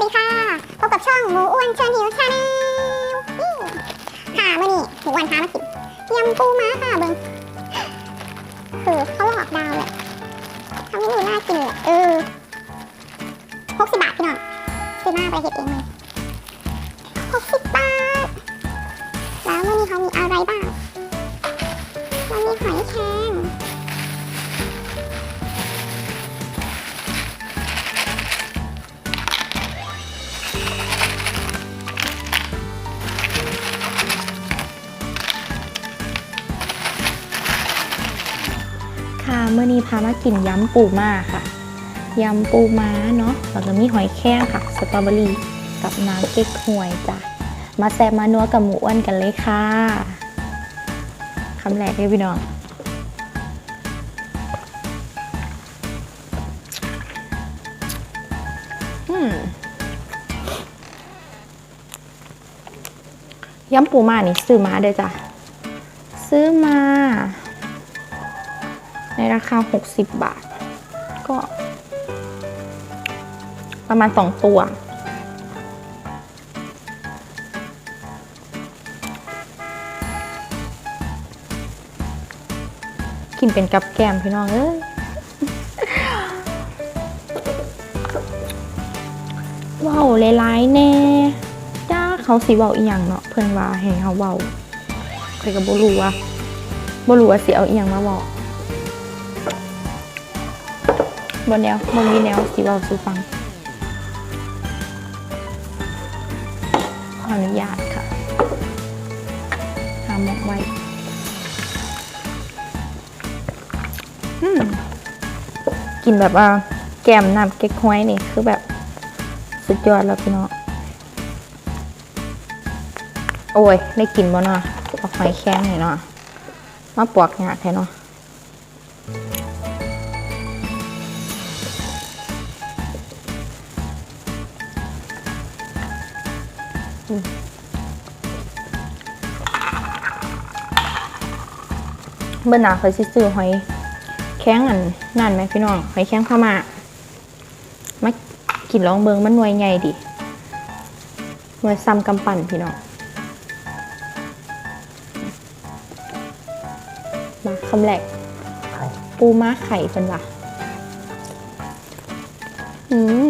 วัสดีค่ะ พบกับช่องหมูอ้วนเชิญหิวชาแนลค่ะมื่อนี้หมูอ้วนพามากินยำปูม้าค่ะเบิ้งคือเขาหลอกดาวเลยทำให้ดูน่ากินเลยเออหกสิบบาทพี่น้องซื้อมาไปเห็ดเองเลยหกสิบบาท แล้วมื่อนี้เขามีอะไรบ้าง มื่อนี้พามากินยำปูม้าค่ะยำปูม้าเนาะแล้วก็มีหอยแครงค่ะ สตรอเบอรี่กับน้ำเก๊กฮวยจ้ะ มาแซ่บมานัวกับหมูอ้วนกันเลยค่ะคำแรกเลยพี่น้องยำปูม้านี่ซื้อมาเด้อจ้ะ ซื้อมา ในราคา 60 บาท ก็ ประมาณ 2 ตัว กินเป็นกับแกมพี่น้องเอ้ยว้าวหลายๆแน่จ้าเขาสิเว้าอีหยังเนาะเพิ่นว่าให้เฮาเว้าใครก็บ่รู้ว่าบ่รู้ว่าสิเอาอีหยังมาเว้า บนแนวบนมีแนวสีบอสูฟัง ขออนุญาตค่ะหาหมกไว้อืมกินแบบว่าแกมน้ำเก๊กฮวยนี่คือแบบสุดยอดแล้วพี่น้องโอ้ย ได้กินบ่เนาะเอาหอยแข้งหน่อยเนาะมาปอกหยาดให้เนาะ เบิ่นหนาเคยสิซื้อหอยแข้งอันนั่นไหมพี่น้องหอยแข้งเข้ามามากินลองเบิงมันหน่วยใหญ่ดิหน่วยซ้ำกำปั่นพี่น้องมาคำแรกปูม้าไข่เป็นวะอืม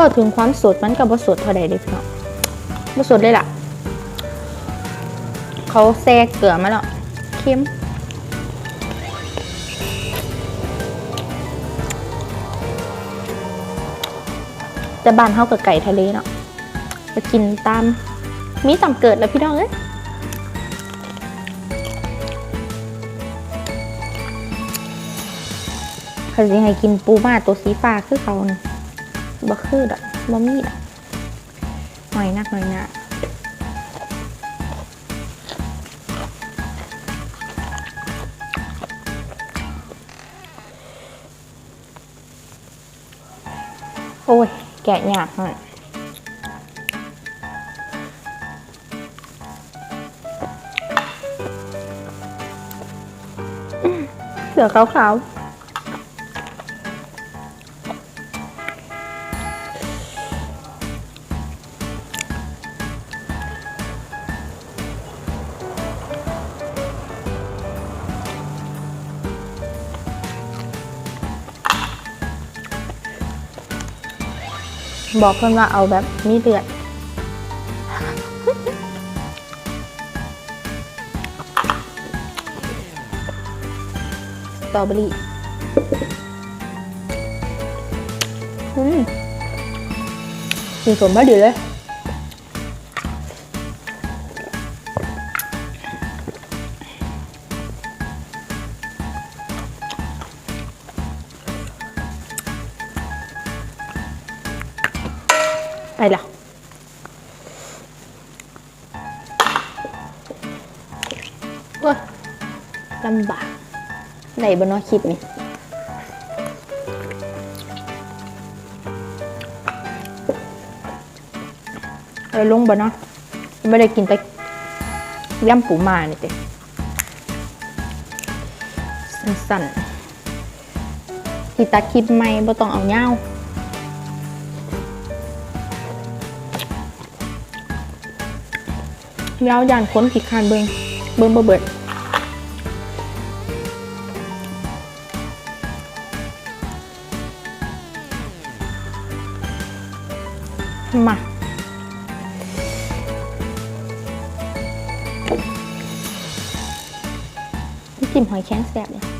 พอถึงความสดมันกับบสดเท่าใดเด้พี่น้องบสดเลยล่ะ เขาแซ่เกลือมาแล้วเค็มจะบานเท่ากับไก่ทะเลเนาะจะกินตามมีตามเกิดแล้วพี่น้องเอ้ยเขาสิให้กินปูมาตัวสีฟ้าคือเขาเนี่ย บ่คือดอกบ่มีดอกหน่อยนักหน่อยนะโอ้ย แกะยากหน่อยเสือขาวๆ บอกเพื่อนว่าเอาแบบมีเลือดสตรอเบอรี่อืมมีสมบ้าดีเลย ละโอ้ยลำบากไหนบนนอคลิปนี่เอาลงบนเนาะไม่ได้กินแต่ย่ำปูมาเนี่ยเต้สั้นๆที่ตัดคลิปใหม่บ่ต้องเอาเงา แล้วย่านค้นขีดคานเบิงเบิงบ่เบิดมานี่จิ้มหอยแครงแซ่บเลย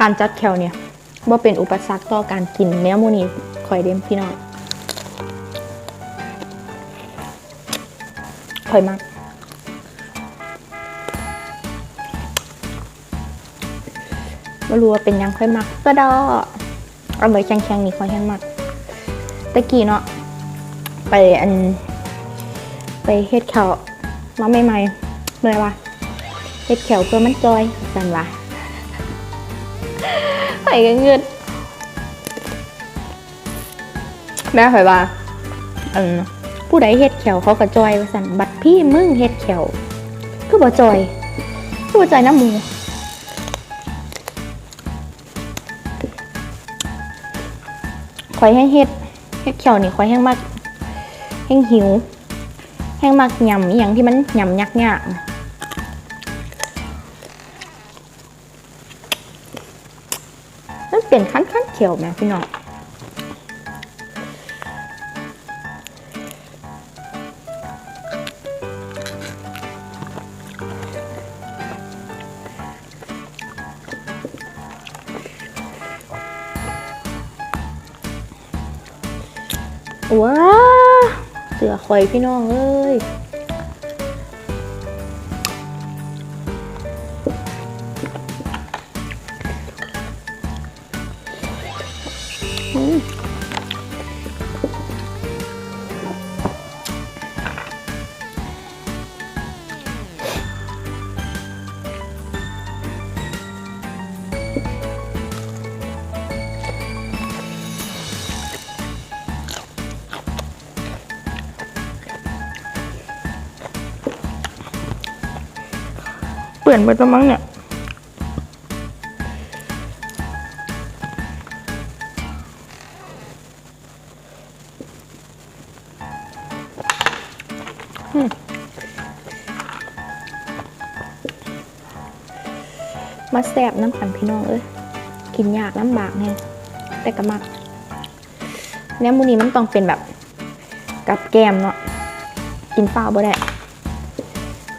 การจัดแคลเนี่ยว่าเป็นอุปสรรคต่อการกินแนวหมูนี่คอยเดมพี่น้องคอยมากไม่รู้ว่าเป็นยังค่อยมักก็ดอเอาไปแข็งๆนี่ค่อยแห้งมักตะกี้เนาะไปอัน ไปเฮ็ดแขวมาใหม่ๆเมื่อวะเฮ็ดแขวเพื่อมันจอยสันวะ ไปกันเงินแม่ข่อยว่าอันผู้ใดเฮ็ดแขวเขาก็จอยว่าสั่นบัดพี่มึงเฮ็ดแขวคือบ่จอยคือบ่จอยน้ำมูข่อยแห้งเฮ็ดเฮ็ดเขียวนี่ข่อยแห้งมากแห้งหิว แห้งมากยำอย่างที่มันยำยักยาก เป็นขั้นขั้นๆเขียวแม่พี่น้องว้าเสือข่อยพี่น้องเอ้ย ปื่อนไปแล้วมั้งเนี่ยมาแสบน้ำกันพี่น้องเอ้ยกินยากลำบากแน่แต่ก็มักเนี่ยมูนี้มันต้องเป็นแบบกับแกมเนาะกินเปล่าบ่ได้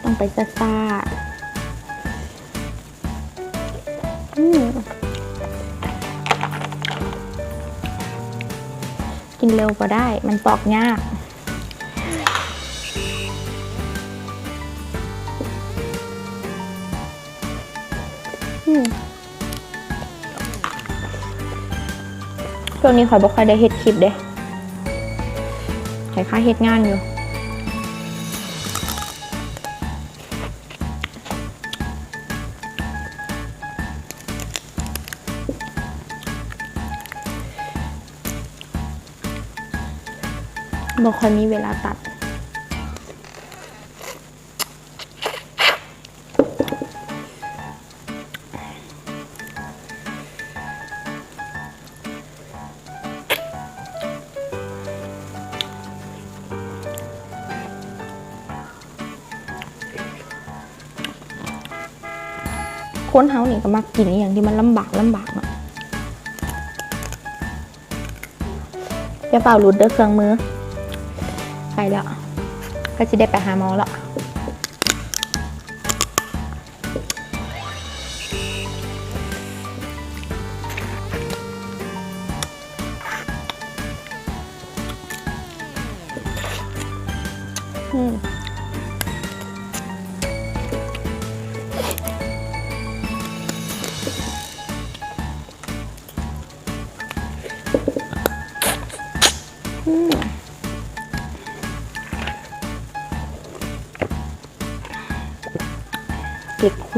ต้องไปซ่าซ่าๆ กินเร็วก็ได้ มันปอกยากอืมช่วงนี้ข่อยบ่ค่อยได้เฮ็ดคลิปเด้ข่อยค่าเฮ็ดงานอยู่ บ่ค่อยมีเวลาตัด คนเฮานี่ก็มักกินอย่างที่มันลำบากลำบากเนาะอย่าเป่าหลุดเด้อเครื่องมือ ไปแล้วก็จะได้ไปหาหมอแล้ว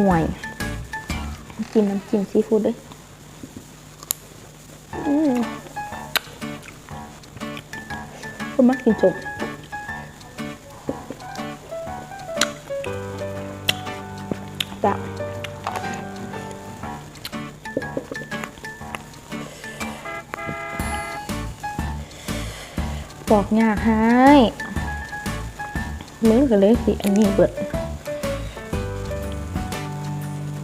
หวยกินน้ำจิ้มซีฟู้ดด้วยอืมก็มักกินจบจ้ะบอกยากให้มือก็เลยสิ อันนี้เบิด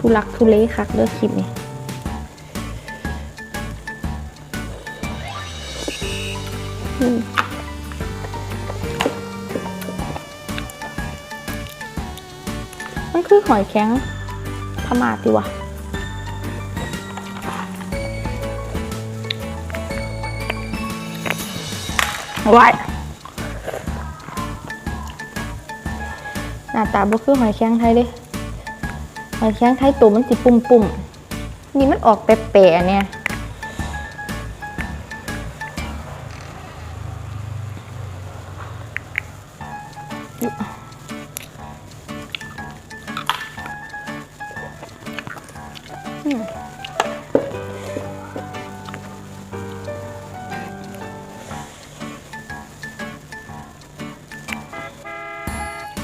ทุลักทุเลคักเลือกคลิปนี้มมันคือหอยแข็งพม่าติวะไว้หน้าตาบ่คือหอยแข็งไทยเด้ หอยแข้งไทยตัวมันสิปุ่มปุ่มๆนี่มันออกแปะๆเนี่ย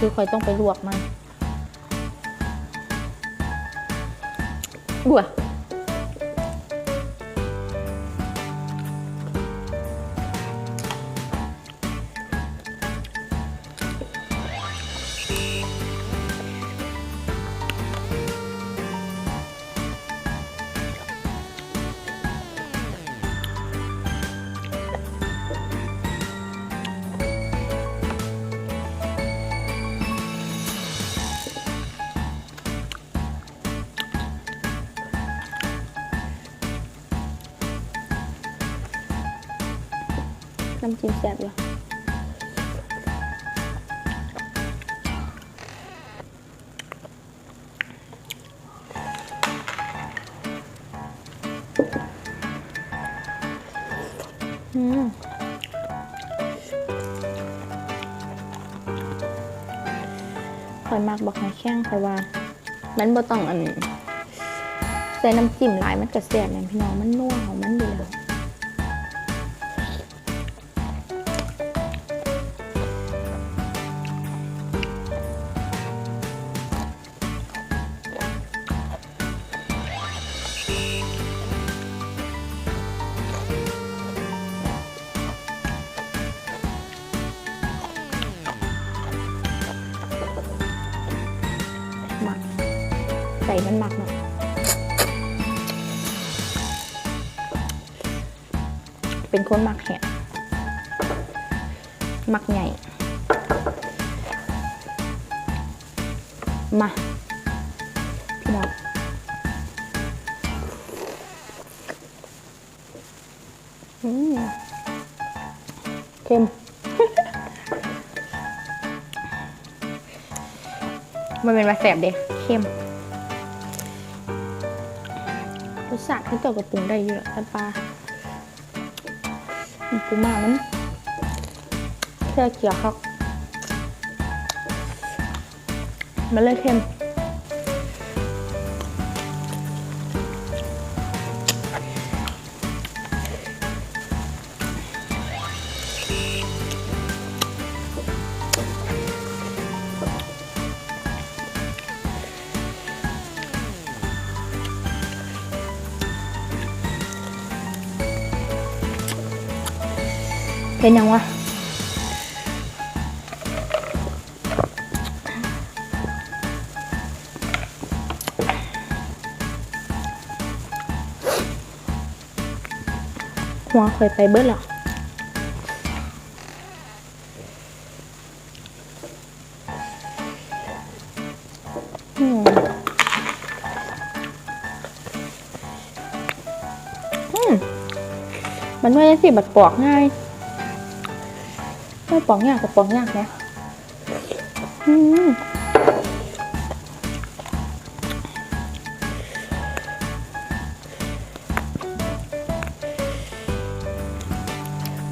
คือคอยต้องไปลวกมัน บัำจิ้มแซ่บอยู่อืมคอยมากบอกให้แข้งคอยว่า มันบ่ต้องอันใส่น้ำจิ้มหลายมันก็แซ่บเนี่ยพี่น้องมันนัวของมันอยู่แล้ว ส่มันหมักเนาะเป็นคนหมักแหะหมักใหญ่มาพี่น้องเค็มมันเป็นมาแสบเด้เข้ม รสชาติเขาเกี่ยวกับปรุงได้อยู่แล้วแต่ปลามันปรุงมากมันเชื่อเกี่ยวครับมันเลยเค็ม เป็นยังวะหัวเคยไปเบิดเหรออืมอืมมันไม่ได้สิบัดปอกง่าย ไม่ปอกยากกับปอกยากนะอืม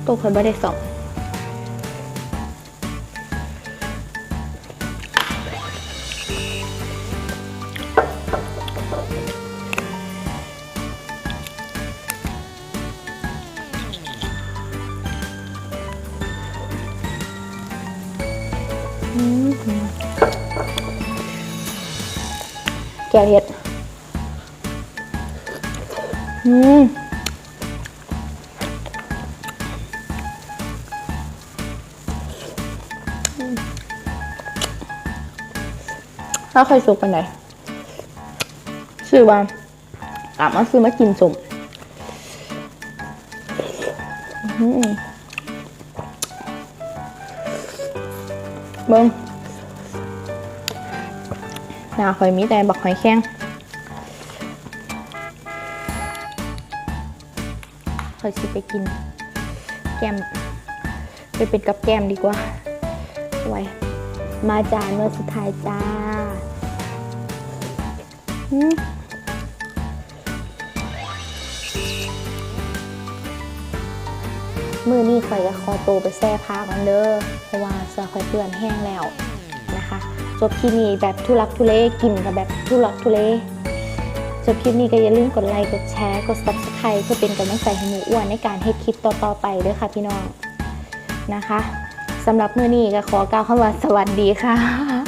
ตัวคนไม่ได้สอง แกเห็ด อืมแล้วเคยสุกไปไหนซื้อมากลับมาซื้อมากินสมอื้อหือเบิ้ง นาคอยมีแต่บักหอยแข้งคอยสิไปกิน แกมไปเป็นกับแกมดีกว่าไว้มาจานเมื่อสุดท้ายจ้าอืมมือนี่ข่อยจะคอโตไปแซ่ผ้ากันเด้อเพราะว่าเสื้อข่อยเปื้อนแห้งแล้ว จบคลิปนี้แบบทุลักทุเลกินกับแบบทุลักทุเลจบคลิปนี้ก็อย่าลืมกดไลค์กดแชร์กด subscribe เพื่อเป็นกำลังใจให้หนูอ้วนในการให้คลิปต่อๆไปด้วยค่ะพี่น้องนะคะสำหรับมื้อนี้ก็ขอกล่าวคำว่าสวัสดีค่ะ